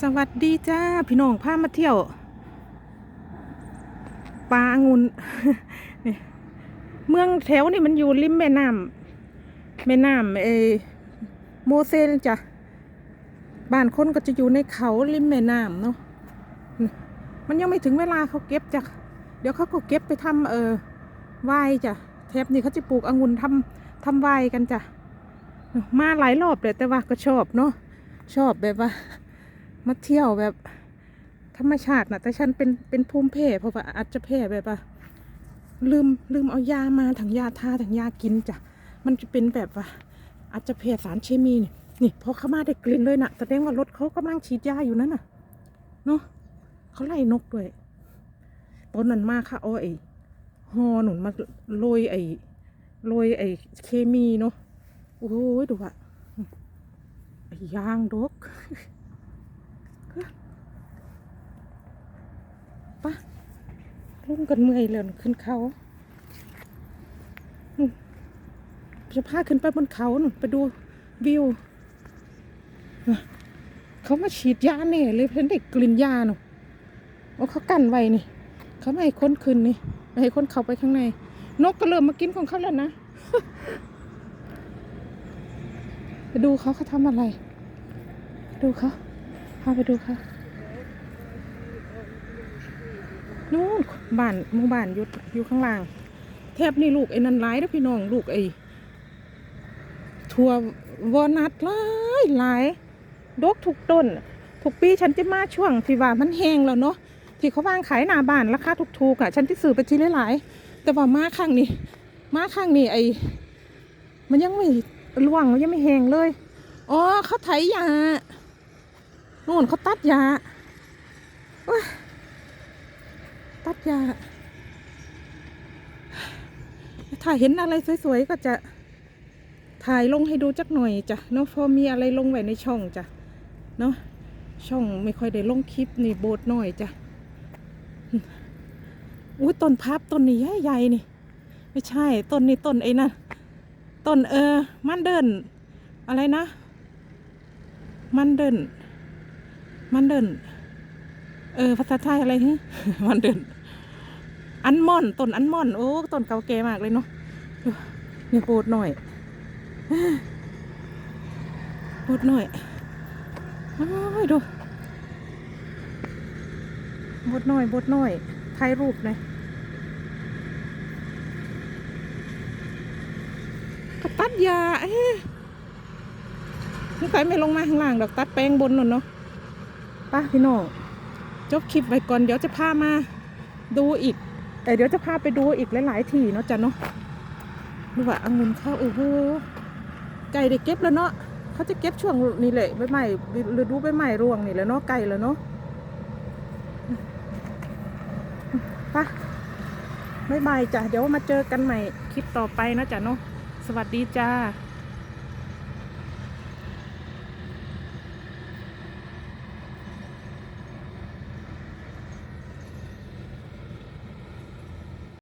สวัสดีจ้า พี่น้องพามาเที่ยวปลาองุ่นนี่เมืองแถวนี่มันอยู่ริมแม่น้ำแม่น้ำเอโมเซลจ้ะบ้านคนก็จะอยู่ในเขาริมแม่น้ำเนาะมันยังไม่ถึงเวลาเขาเก็บจ้ะเดี๋ยวเขาก็เก็บไปทำเออไวน์จ้ะแถบนี่เขาจะปลูกองุ่นทำทำไวน์กันจ้ะมาหลายรอบเลยแต่ว่าก็ชอบเนาะชอบแบบว่า มาเที่ยวแบบ ธรรมชาตินะแต่ฉันเป็นเป็นภูมิแพ้เพราะว่าอาจจะแพ้แบบว่าลืมลืมเอายามาถังยาทาถังยากินจ้ะมันจะเป็นแบบว่า อาจจะแพ้สารเคมีนี่นี่พอเข้ามาได้กลิ่นเลยนะแสดงว่ารถเขากำลังฉีดยาอยู่นั่นน่ะเนาะเขาไล่นกด้วยตอนนั้นมากค่ะเอาไอ้ฮอหนุนมาโรยไอ้โรยไอ้เคมีเนาะโอ้ยดูอะยางดก ปะลุ่มกันเมื่อยเลยขึ้นเขาจะพาขึ้นไปบนเขาหนูไปดูวิว เขามาฉีดยาแน่เลยเพิ่นได้กกลิ่นยาหนูโอ้เขากั้นไว้นี่ เขาไม่ให้คนขึ้นนี่ไม่ให้คนเข้าไปข้างใน นกก็เริ่มมากินของเขาแล้วนะไปดูเขาเขาทำอะไร ดูเขา พาไปดูเขานู่นบ้านหมู่บ้านอยู่อยู่ข้างล่าง แทบนี่ลูกไอ้นันหลายแล้วพี่น้องลูกไอ้ถั่ววอนัทหลายหลายดกทุกต้นทุกปีฉันจะมาช่วงที่ว่ามันแห้งแล้วเนาะที่เขาวางขายหน้าบ้านราคาถูกๆอะ ฉันที่ซื้อไปทีหลายๆแต่ว่ามาข้างนี้ มาข้างนี้ไอ้มันยังไม่ร่วงมันยังไม่แห้งเลยอ๋อเขาไถยา น่นเขาตัดยาตัดยา ถ้าเห็นอะไรสวยๆ ก็จะถ่ายลงให้ดูจักหน่อยจ้ะเนาะพอมีอะไรลงไว้ในช่องจ้ะเนาะช่องไม่ค่อยได้ลงคลิปนี่โบดหน่อยจ้ะอุ้ยต้นพับต้นนี้ใหญ่ๆนี่ ไม่ใช่ต้นนี้ต้นไอ้นะต้นเออมันเดิน อะไรนะ มันเดิน มันเดิน เออภาษาไทยอะไรฮะมันเดิน อันม่อนต้นอันม่อน โอ้ต้นเก่าแก่มากเลยเนาะเนี่ยโปรดหน่อยโปรดหน่อยโอ้ยดูบดหน่อยบดหน่อยถ่ายรูปหน่อยก็ตัดยาเอ๊ะสงสัยไม่ลงมาข้างล่างดอกตัดแปลงบนนู่นเนาะ ป้าพี่น้องจบคลิปไว้ก่อนเดี๋ยวจะพามาดูอีก แต่เดี๋ยวจะพาไปดูอีกหลายๆที่เนาะจ้ะเนาะดูว่าองุ่นเข้าโอ้โหไก่ได้เก็บแล้วเนาะเขาจะเก็บช่วงนี้แหละใบไม้ฤดูใบไม้ร่วงนี่แหละเนาะไก่แล้วเนาะปะบ๊ายบายจ้ะเดี๋ยวมาเจอกันใหม่คลิปต่อไปนะจ้ะเนาะสวัสดีจ้า